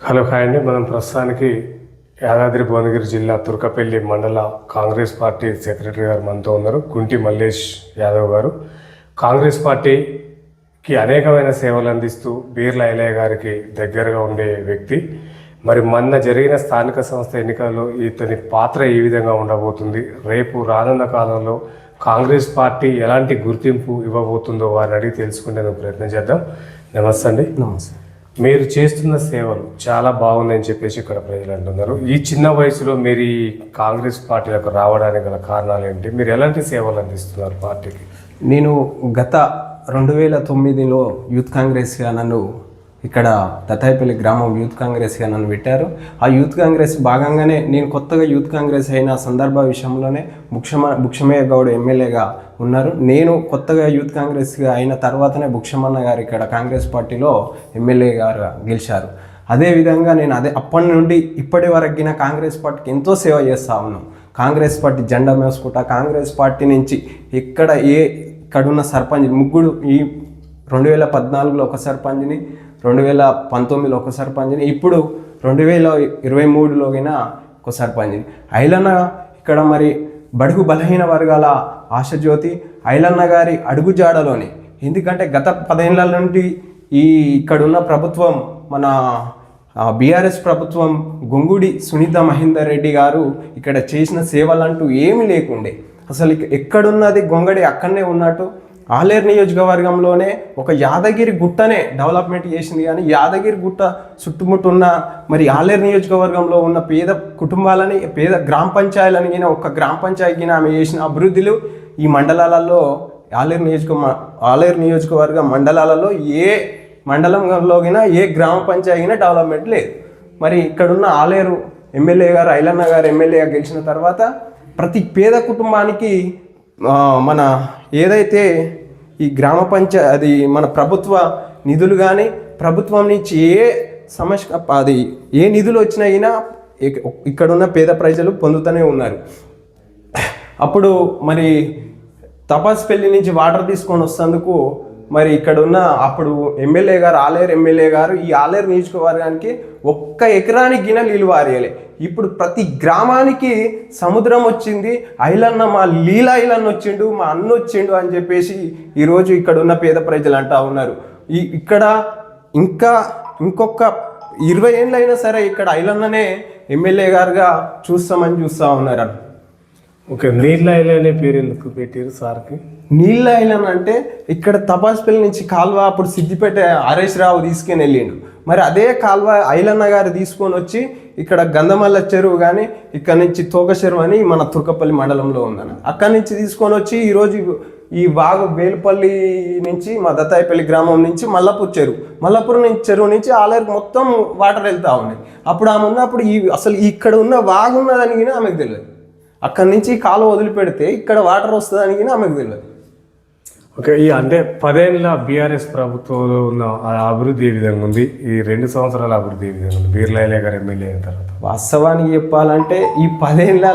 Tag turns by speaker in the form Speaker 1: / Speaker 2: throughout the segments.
Speaker 1: Hello hi అండి. మనం ప్రస్తుతానికి యాదాద్రి భువనగిరి జిల్లా తుర్కపల్లి మండల కాంగ్రెస్ పార్టీ సెక్రటరీ గారు మనతో ఉన్నారు కుంటి మల్లేష్ యాదవ్ గారు. కాంగ్రెస్ పార్టీకి అనేకమైన సేవలు అందిస్తూ బీర్ల ఐలయ్య గారికి దగ్గరగా ఉండే వ్యక్తి. మరి మొన్న జరిగిన స్థానిక సంస్థ ఎన్నికల్లో ఇతని పాత్ర ఏ విధంగా ఉండబోతుంది? రేపు రానున్న కాలంలో కాంగ్రెస్ పార్టీ ఎలాంటి గుర్తింపు ఇవ్వబోతుందో వారిని అడిగి తెలుసుకునేందుకు ప్రయత్నం చేద్దాం. నమస్తే అండి.
Speaker 2: నమస్తే.
Speaker 1: మీరు చేస్తున్న సేవలు చాలా బాగుందని చెప్పేసి ఇక్కడ ప్రజలు అంటున్నారు. ఈ చిన్న వయసులో మీరు ఈ కాంగ్రెస్ పార్టీలకు రావడానికి గల కారణాలు ఏంటి? మీరు ఎలాంటి సేవలు అందిస్తున్నారు పార్టీకి?
Speaker 2: నేను గత రెండు వేల తొమ్మిదిలో యూత్ కాంగ్రెస్గా నన్ను ఇక్కడ దత్తాయిపల్లి గ్రామం యూత్ కాంగ్రెస్గా నన్ను పెట్టారు. ఆ యూత్ కాంగ్రెస్ భాగంగానే నేను కొత్తగా యూత్ కాంగ్రెస్ అయిన సందర్భ విషయంలోనే భుక్షమ భుక్షమయ్య గౌడ్ ఎమ్మెల్యేగా ఉన్నారు. నేను కొత్తగా యూత్ కాంగ్రెస్గా అయిన తర్వాతనే భుక్షమన్న గారు ఇక్కడ కాంగ్రెస్ పార్టీలో ఎమ్మెల్యే గారు గెలిచారు. అదేవిధంగా నేను అదే అప్పటి నుండి ఇప్పటి వరకు కాంగ్రెస్ పార్టీకి ఎంతో సేవ చేస్తా ఉన్నాను కాంగ్రెస్ పార్టీ జెండా మేసుకుంటా కాంగ్రెస్ పార్టీ నుంచి ఇక్కడ ఏ ఇక్కడున్న సర్పంచ్ ముగ్గురు ఈ రెండు వేల పద్నాలుగులో ఒక సర్పంచ్ని రెండు వేల పంతొమ్మిదిలో ఒక సర్పంచ్ని ఇప్పుడు రెండు వేల ఇరవై మూడులోగిన ఒక సర్పంచ్ని ఐలన్న ఇక్కడ మరి బడుగు బలహీన వర్గాల ఆశజ్యోతి ఐలన్న గారి అడుగుజాడలోని ఎందుకంటే గత పదేళ్ళ నుండి ఈ ఇక్కడున్న ప్రభుత్వం మన బీఆర్ఎస్ ప్రభుత్వం గొంగుడి సునీత మహేందర్ రెడ్డి గారు ఇక్కడ చేసిన సేవలంటూ ఏమీ లేకుండే. అసలు ఎక్కడున్నది గొంగడి అక్కడనే ఉన్నట్టు ఆలేరు నియోజకవర్గంలోనే ఒక యాదగిరి గుట్టనే డెవలప్మెంట్ చేసింది. కానీ యాదగిరి గుట్ట చుట్టుముట్టున్న మరి ఆలేరు నియోజకవర్గంలో ఉన్న పేద కుటుంబాలని పేద గ్రామ పంచాయతీలని గిన ఒక గ్రామ పంచాయతీని ఆమె చేసిన అభివృద్ధులు ఈ మండలాలలో ఆలేరు నియోజక ఆలేరు నియోజకవర్గ మండలాలలో ఏ మండలంలోగినా ఏ గ్రామ పంచాయతీ అయినా డెవలప్మెంట్ లేదు. మరి ఇక్కడున్న ఆలేరు ఎమ్మెల్యే గారు ఐలన్న గారు ఎమ్మెల్యేగా గెలిచిన తర్వాత ప్రతి పేద కుటుంబానికి మన ఏదైతే ఈ గ్రామ పంచ అది మన ప్రభుత్వ నిధులు కానీ ప్రభుత్వం నుంచి ఏ సమస్య అది ఏ నిధులు వచ్చినాయినా ఇక్కడున్న పేద ప్రజలు పొందుతూనే ఉన్నారు. అప్పుడు మరి తపాస్పల్లి నుంచి వాటర్ తీసుకొని వస్తందుకు మరి ఇక్కడ ఉన్న అప్పుడు ఎమ్మెల్యే గారు ఆలేరు ఎమ్మెల్యే గారు ఈ ఆలేరు నియోజకవర్గానికి ఒక్క ఎకరానికి గిన నీళ్ళు వారేయాలి. ఇప్పుడు ప్రతి గ్రామానికి సముద్రం వచ్చింది ఐలన్న మా లీలా ఐలన్న వచ్చిండు మా అన్న వచ్చిండు అని చెప్పేసి ఈరోజు ఇక్కడ ఉన్న పేద ప్రజలు అంటా ఉన్నారు. ఈ ఇక్కడ ఇంకా ఇంకొక ఇరవై ఏళ్ళైనా సరే ఇక్కడ ఐలన్ననే ఎమ్మెల్యే గారుగా చూస్తామని చూస్తూ ఉన్నారు.
Speaker 1: ఓకే నీళ్ళ ఐలయ్య అనే పేరు ఎందుకు పెట్టారు సార్కి?
Speaker 2: నీళ్ళ ఐలన్ అంటే ఇక్కడ తపాస్పల్లి నుంచి కాల్వ అప్పుడు సిద్దిపేట హరీష్ రావు తీసుకొని వెళ్ళిండు. మరి అదే కాల్వ ఐలన్న గారు తీసుకొని వచ్చి ఇక్కడ గంధమల్ల చెరువు కానీ ఇక్కడ నుంచి తోక చెరువు అని మన తుర్కపల్లి మండలంలో ఉందన్న. అక్కడి నుంచి తీసుకొని వచ్చి ఈరోజు ఈ వాగు వేలుపల్లి నుంచి మా దత్తాయిపల్లి గ్రామం నుంచి మల్లపూర్ చెరువు. మల్లపూర్ నుంచి చెరువు నుంచి ఆలయకు మొత్తం వాటర్ వెళ్తూ ఉన్నాయి అప్పుడు ఆమె ఉన్నప్పుడు ఈ అసలు ఇక్కడ ఉన్న వాగు ఉన్నదని ఆమెకు తెలియదు. అక్కడి నుంచి కాలువ వదిలిపెడితే ఇక్కడ వాటర్ వస్తుందని ఆమెకు తెలియదు.
Speaker 1: ఓకే ఈ అంటే పదేళ్ళ బీఆర్ఎస్ ప్రభుత్వంలో ఉన్న ఆ అభివృద్ధి ఏ విధంగా ఉంది? ఈ రెండు సంవత్సరాల అభివృద్ధి ఏ విధంగా ఉంది? బీర్లా ఐలయ్య గారు ఎమ్మెల్యే అయిన తర్వాత.
Speaker 2: వాస్తవానికి చెప్పాలంటే ఈ పదేళ్ళ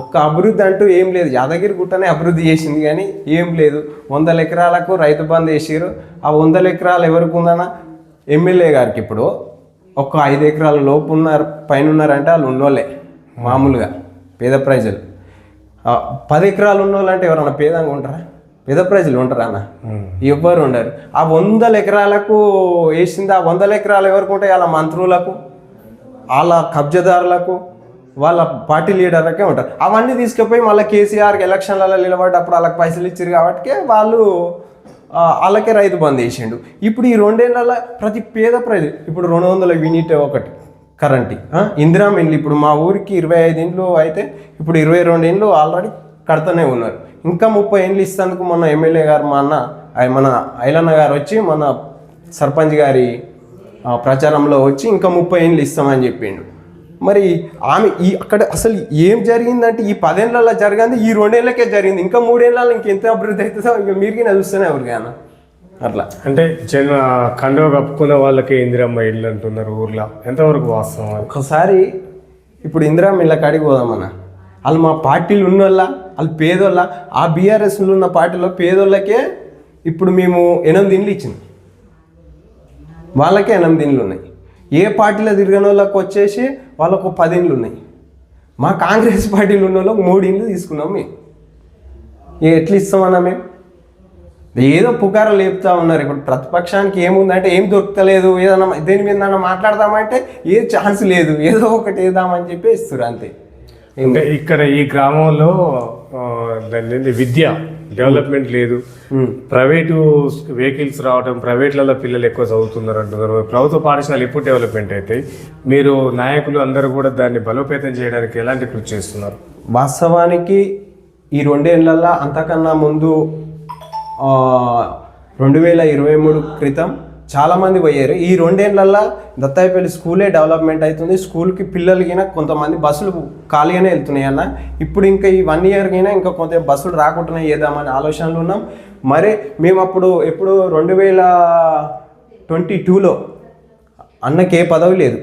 Speaker 2: ఒక్క అభివృద్ధి అంటూ ఏం లేదు. యాదగిరి గుట్టనే అభివృద్ధి చేసింది కానీ ఏం లేదు. వందల ఎకరాలకు రైతు బంద్ వేసారు ఆ వందల ఎకరాలు ఎవరికి ఉందన్న ఎమ్మెల్యే గారికి ఇప్పుడు ఒక ఐదు ఎకరాల లోపు ఉన్నారు పైన ఉన్నారంటే వాళ్ళు ఉన్నోళ్ళే మామూలుగా. పేద ప్రజలు. పది ఎకరాలు ఉన్నోళ్ళు అంటే ఎవరన్నా పేదంగా ఉంటారా? పేద ప్రజలు ఉంటారా అన్న? ఎవ్వరు ఉండరు. ఆ వందల ఎకరాలకు వేసింది ఆ వందల ఎకరాలు ఎవరికి ఉంటాయి? వాళ్ళ మంత్రులకు వాళ్ళ కబ్జదారులకు వాళ్ళ పార్టీ లీడర్లకే ఉంటారు. అవన్నీ తీసుకుపోయి మళ్ళీ కేసీఆర్కి ఎలక్షన్లలో నిలబడ్డప్పుడు వాళ్ళకి పైసలు ఇచ్చారు కాబట్టి వాళ్ళు వాళ్ళకే రైతు బంద్ చేసిండు ఇప్పుడు ఈ రెండేళ్ళ ప్రతి పేద ప్రజలు ఇప్పుడు రెండు వందల యూనిట్ ఒకటి కరెంట్. ఇందిరా మిల్లు ఇప్పుడు మా ఊరికి ఇరవై ఐదు ఇండ్లు అయితే ఇప్పుడు ఇరవై రెండు ఇండ్లు ఆల్రెడీ కడుతూనే ఉన్నారు. ఇంకా ముప్పై ఇండ్లు ఇస్తేందుకు మొన్న ఎమ్మెల్యే గారు మా అన్న మన ఐలన్న గారు వచ్చి మన సర్పంచ్ గారి ప్రచారంలో వచ్చి ఇంకా ముప్పై ఇండ్లు ఇస్తామని చెప్పిండు. మరి ఆమె ఈ అక్కడ అసలు ఏం జరిగిందంటే ఈ పదేళ్ళలో జరిగింది ఈ రెండేళ్ళకే జరిగింది. ఇంకా మూడేళ్ళలో ఇంకెంత అభివృద్ధి అవుతుందో ఇక మీరుకి చూస్తూనే ఎవరికైనా. అట్లా.
Speaker 1: అంటే చిన్న కండువ కప్పుకున్న వాళ్ళకి ఇందిరమ్మ ఇల్లు అంటున్నారు ఊర్లో. ఎంతవరకు వాస్తవం
Speaker 2: ఒకసారి ఇప్పుడు ఇందిరా మిల్ల కాడికి పోదామన్న. వాళ్ళు మా పార్టీలు ఉన్నోళ్ళ వాళ్ళు పేదోళ్ళ ఆ బీఆర్ఎస్లో ఉన్న పార్టీలో పేదోళ్ళకే ఇప్పుడు మేము ఎనిమిది ఇండ్లు ఇచ్చింది వాళ్ళకే ఎనిమిది ఇండ్లు ఉన్నాయి. ఏ పార్టీలో తిరిగిన వాళ్ళకి వచ్చేసి వాళ్ళకు పది ఇండ్లు ఉన్నాయి. మా కాంగ్రెస్ పార్టీలో ఉన్న వాళ్ళకి మూడు ఇండ్లు తీసుకున్నాం మేము. ఎట్లా ఇస్తామన్నా మేము? ఏదో పుకారు లేపుతా ఉన్నారు. ఇప్పుడు ప్రతిపక్షానికి ఏముందంటే ఏం దొరకలేదు ఏదన్నా దేని మీద మాట్లాడదామంటే ఏ ఛాన్స్ లేదు ఏదో ఒకటి వేద్దామని చెప్పి ఇస్తారు అంతే.
Speaker 1: అంటే ఇక్కడ ఈ గ్రామంలో విద్య డెవలప్మెంట్ లేదు. ప్రైవేటు వెహికల్స్ రావడం ప్రైవేట్లలో పిల్లలు ఎక్కువ చదువుతున్నారు అంటున్నారు ప్రభుత్వ పాఠశాలలు ఎప్పుడు డెవలప్మెంట్ అవుతాయి. మీరు నాయకులు అందరూ కూడా దాన్ని బలోపేతం చేయడానికి ఎలాంటి కృషి చేస్తున్నారు?
Speaker 2: వాస్తవానికి ఈ రెండేళ్ళలో అంతకన్నా ముందు రెండు వేల ఇరవై మూడు క్రితం చాలామంది పోయారు. ఈ రెండేళ్ళలో దత్తాయిపల్లి స్కూలే డెవలప్మెంట్ అవుతుంది. స్కూల్కి పిల్లలకైనా కొంతమంది బస్సులు ఖాళీగానే వెళ్తున్నాయి అన్న. ఇప్పుడు ఇంకా ఈ వన్ ఇయర్కైనా ఇంకా కొంత బస్సులు రాకుండా చేద్దామని ఆలోచనలు ఉన్నాం. మరి మేము అప్పుడు ఎప్పుడు రెండు వేల ట్వంటీ టూలో అన్నకి ఏ పదవి లేదు.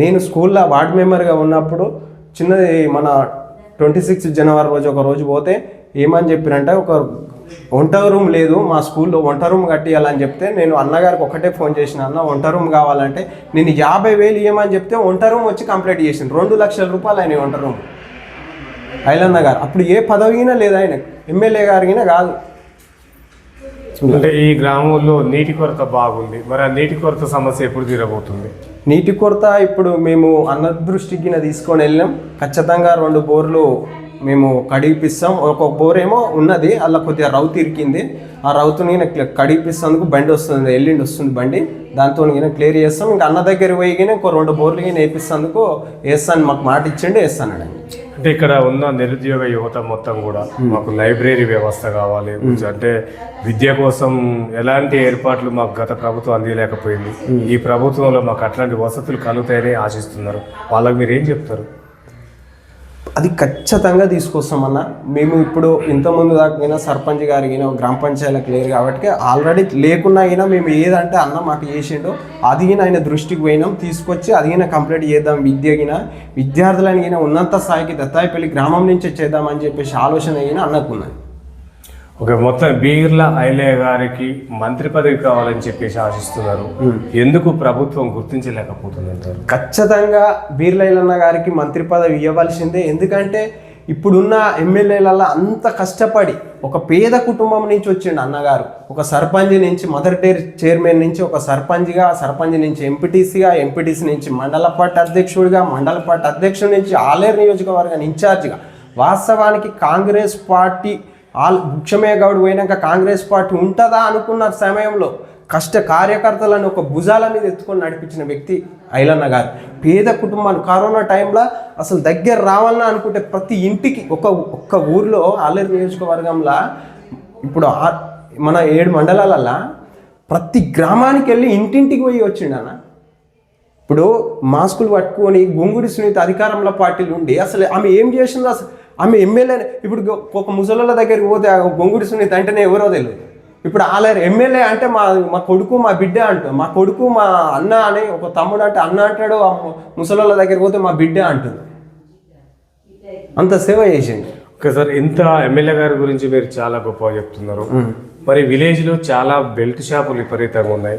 Speaker 2: నేను స్కూల్లో వార్డ్ మెంబర్గా ఉన్నప్పుడు చిన్నది మన ట్వంటీ సిక్స్ జనవరి రోజు ఒక రోజు పోతే ఏమని చెప్పినంటే ఒక వంట రూమ్ లేదు మా స్కూల్లో వంట రూమ్ కట్టియాలని చెప్తే నేను అన్నగారికి ఒకటే ఫోన్ చేసిన అన్న వంట రూమ్ కావాలంటే నేను యాభై వేలు ఇవ్వమని చెప్తే వంట రూమ్ వచ్చి కంప్లీట్ చేసిండు. రెండు లక్షల రూపాయలు ఆయన వంట రూమ్. ఐలన్న గారు అప్పుడు ఏ పదవిగినా లేదు ఆయన? ఎమ్మెల్యే గారిగినా కాదు.
Speaker 1: అంటే ఈ గ్రామంలో నీటి కొరత బాగుంది. మరి ఆ నీటి కొరత సమస్య ఎప్పుడు తీరబోతుంది?
Speaker 2: నీటి కొరత ఇప్పుడు మేము అన్న దృష్టికి నా తీసుకొని వెళ్ళాం. ఖచ్చితంగా రెండు బోర్లు మేము కడిగిపిస్తాం. ఒక బోర్ ఏమో ఉన్నది అలా కొద్దిగా రౌతు ఇరికింది ఆ రౌతుని కడిగిపిస్తేందుకు బండి వస్తుంది ఎల్లుండి వస్తుంది బండి. దాంతో నేను క్లియర్ చేస్తాం. ఇంకా అన్న దగ్గర పోయి ఇంకో రెండు బోర్లు గిన వేపిస్తేందుకు వేస్తాను మాకు మాట ఇచ్చిండి వేస్తాను
Speaker 1: అంటే ఇక్కడ ఉన్న నిరుద్యోగ యువత మొత్తం కూడా మాకు లైబ్రరీ వ్యవస్థ కావాలి. అంటే విద్య కోసం ఎలాంటి ఏర్పాట్లు మాకు గత ప్రభుత్వం అందియలేకపోయింది. ఈ ప్రభుత్వంలో మాకు అట్లాంటి వసతులు కలుగుతాయని ఆశిస్తున్నారు. వాళ్ళకి మీరు ఏం చెప్తారు?
Speaker 2: అది ఖచ్చితంగా తీసుకొస్తామన్న. మేము ఇప్పుడు ఇంతకుముందు దాకైనా సర్పంచ్ గారికి అయినా గ్రామ పంచాయతీలకు లేరు కాబట్టి ఆల్రెడీ లేకున్నా అయినా మేము ఏదంటే అన్న మాకు చేసిండో. అదిగిన ఆయన దృష్టికి పోయినాం తీసుకొచ్చి అదిగిన కంప్లీట్ చేద్దాం. విద్య విద్యార్థులనిగిన ఉన్నంత స్థాయికి దత్తాయిపల్లి గ్రామం నుంచే చేద్దామని చెప్పేసి ఆలోచన అయినా అన్నకున్నది
Speaker 1: ఒక మొత్తం బీర్ల ఐలయ్య గారికి మంత్రి పదవి కావాలని చెప్పేసి ఆశిస్తున్నారు. ఎందుకు ప్రభుత్వం గుర్తించలేకపోతుంది అంటారు
Speaker 2: ఖచ్చితంగా బీర్లైలన్న గారికి మంత్రి పదవి ఇవ్వవలసిందే ఎందుకంటే ఇప్పుడున్న ఎమ్మెల్యేలలో అంత కష్టపడి ఒక పేద కుటుంబం నుంచి వచ్చిండు అన్నగారు ఒక సర్పంచ్ నుంచి మదర్ డేర్ చైర్మన్ నుంచి ఒక సర్పంచ్గా సర్పంచ్ నుంచి ఎంపీటీసీగా ఎంపీటీసీ నుంచి మండల పార్టీ అధ్యక్షుడిగా మండల పార్టీ అధ్యక్షుడి నుంచి ఆలేరు నియోజకవర్గాన్ని ఇన్ఛార్జిగా వాస్తవానికి కాంగ్రెస్ పార్టీ ఆల్ భుక్షమే గౌడ్ పోయినాక కాంగ్రెస్ పార్టీ ఉంటుందా అనుకున్న సమయంలో కష్ట కార్యకర్తలను ఒక భుజాల మీద ఎత్తుకొని నడిపించిన వ్యక్తి ఐలన్న గారు. పేద కుటుంబాలు కరోనా టైంలో అసలు దగ్గర రావాలన్నా అనుకుంటే ప్రతి ఇంటికి ఒక ఒక్క ఊర్లో అల్లరి నియోజకవర్గంలో ఇప్పుడు ఆ- మన ఏడు మండలాలల్లో ప్రతి గ్రామానికి వెళ్ళి ఇంటింటికి పోయి వచ్చిండు అన్న. ఇప్పుడు మాస్కులు పట్టుకొని గుంగుడి సునీత అధికారంలో పార్టీలు ఉండి అసలు ఆమె ఏం చేసిందో అసలు ఆమె ఎమ్మెల్యే ఇప్పుడు ఒక ముసలోళ్ళ దగ్గరికి పోతే గొంగుడి సునీత అంటేనే ఎవరో తెలియదు ఇప్పుడు ఆలయ ఎమ్మెల్యే అంటే మా మా కొడుకు మా బిడ్డ అంటుంది మా కొడుకు మా అన్న అని ఒక తమ్ముడు అంటే అన్న అంటాడు ఆ ముసలోళ్ళ దగ్గరికి పోతే మా బిడ్డ అంటుంది. అంత సేవ చేసింది.
Speaker 1: సార్ ఇంత ఎమ్మెల్యే గారి గురించి మీరు చాలా గొప్పగా చెప్తున్నారు. మరి విలేజ్లో చాలా బెల్ట్ షాపులు విపరీతంగా ఉన్నాయి.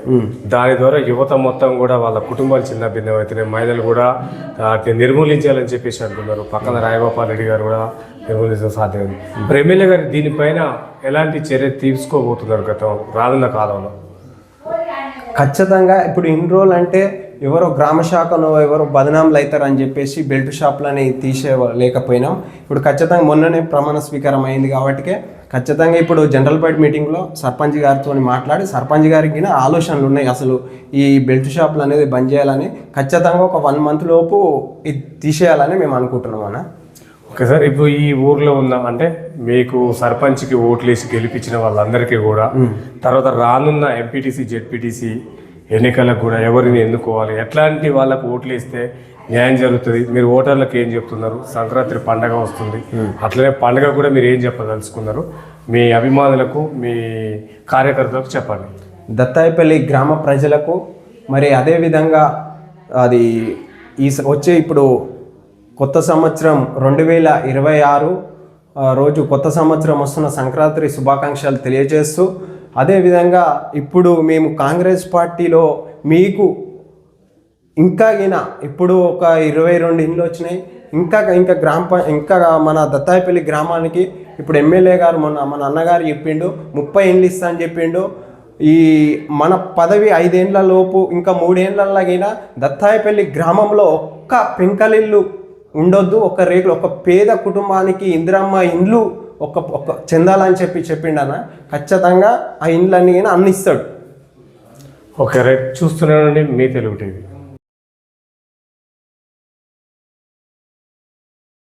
Speaker 1: దాని ద్వారా యువత మొత్తం కూడా వాళ్ళ కుటుంబాలు చిన్న భిన్నం అవుతున్నాయి మహిళలు కూడా నిర్మూలించాలని చెప్పేసి అంటున్నారు. పక్కన రాయగోపాల్ రెడ్డి గారు కూడా నిర్మూలించడం సాధ్యమైంది మరి ఎమ్మెల్యే గారు దీనిపైన ఎలాంటి చర్య తీసుకోబోతున్నారు గతం రానున్న కాలంలో?
Speaker 2: ఖచ్చితంగా ఇప్పుడు ఇన్ని రోజులు అంటే ఎవరో గ్రామ శాఖలో ఎవరో బదనాంలు అవుతారు అని చెప్పేసి బెల్ట్ షాప్లని తీసే లేకపోయినాం. ఇప్పుడు ఖచ్చితంగా మొన్ననే ప్రమాణ స్వీకారం అయింది కాబట్టికే ఖచ్చితంగా ఇప్పుడు జనరల్ బైట్ మీటింగ్లో సర్పంచ్ గారితో మాట్లాడి సర్పంచ్ గారికి ఆలోచనలు ఉన్నాయి అసలు ఈ బెల్ట్ షాపులు అనేది బంద్ చేయాలని. ఖచ్చితంగా ఒక వన్ మంత్ లోపు ఇది తీసేయాలని మేము అనుకుంటున్నాం అన్న.
Speaker 1: ఓకే సార్ ఇప్పుడు ఈ ఊర్లో అంటే మీకు సర్పంచ్కి ఓట్లు వేసి గెలిపించిన వాళ్ళందరికీ కూడా తర్వాత రానున్న ఎంపీటీసీ జెడ్పీటీసీ ఎన్నికలకు కూడా ఎవరిని ఎన్నుకోవాలి? ఎట్లాంటి వాళ్ళకు ఓట్లు వేస్తే న్యాయం జరుగుతుంది? మీరు ఓటర్లకు ఏం చెప్తున్నారు? సంక్రాంతి పండగ వస్తుంది. అట్లనే పండగ కూడా మీరు ఏం చెప్పదలుచుకున్నారు? మీ అభిమానులకు మీ కార్యకర్తలకు చెప్పండి.
Speaker 2: దత్తాయిపల్లి గ్రామ ప్రజలకు మరి అదేవిధంగా అది ఈ వచ్చే ఇప్పుడు కొత్త సంవత్సరం రెండు వేల ఇరవై ఆరు రోజు కొత్త సంవత్సరం వస్తున్న సంక్రాంతి శుభాకాంక్షలు తెలియజేస్తూ అదేవిధంగా ఇప్పుడు మేము కాంగ్రెస్ పార్టీలో మీకు ఇంకా ఈయన ఇప్పుడు ఒక ఇరవై రెండు ఇండ్లు వచ్చినాయి. ఇంకా ఇంకా గ్రామ ఇంకా మన దత్తాయిపల్లి గ్రామానికి ఇప్పుడు ఎమ్మెల్యే గారు మొన్న మన అన్నగారు చెప్పిండు ముప్పై ఇండ్లు ఇస్తా అని చెప్పిండు. ఈ మన పదవి ఐదేండ్ల లోపు ఇంకా మూడేండ్లలాగైనా దత్తాయిపల్లి గ్రామంలో ఒక్క పెంకలిల్లు ఉండొద్దు ఒక రేకులు ఒక పేద కుటుంబానికి ఇందిరమ్మ ఇండ్లు ఒక ఒక చెందాలని చెప్పి చెప్పిండన్న. ఖచ్చితంగా ఆ ఇండ్లన్నీ అన్ని ఇస్తాడు
Speaker 1: ఓకే రైట్ చూస్తున్నానండి మీ తెలుగు టీవీ.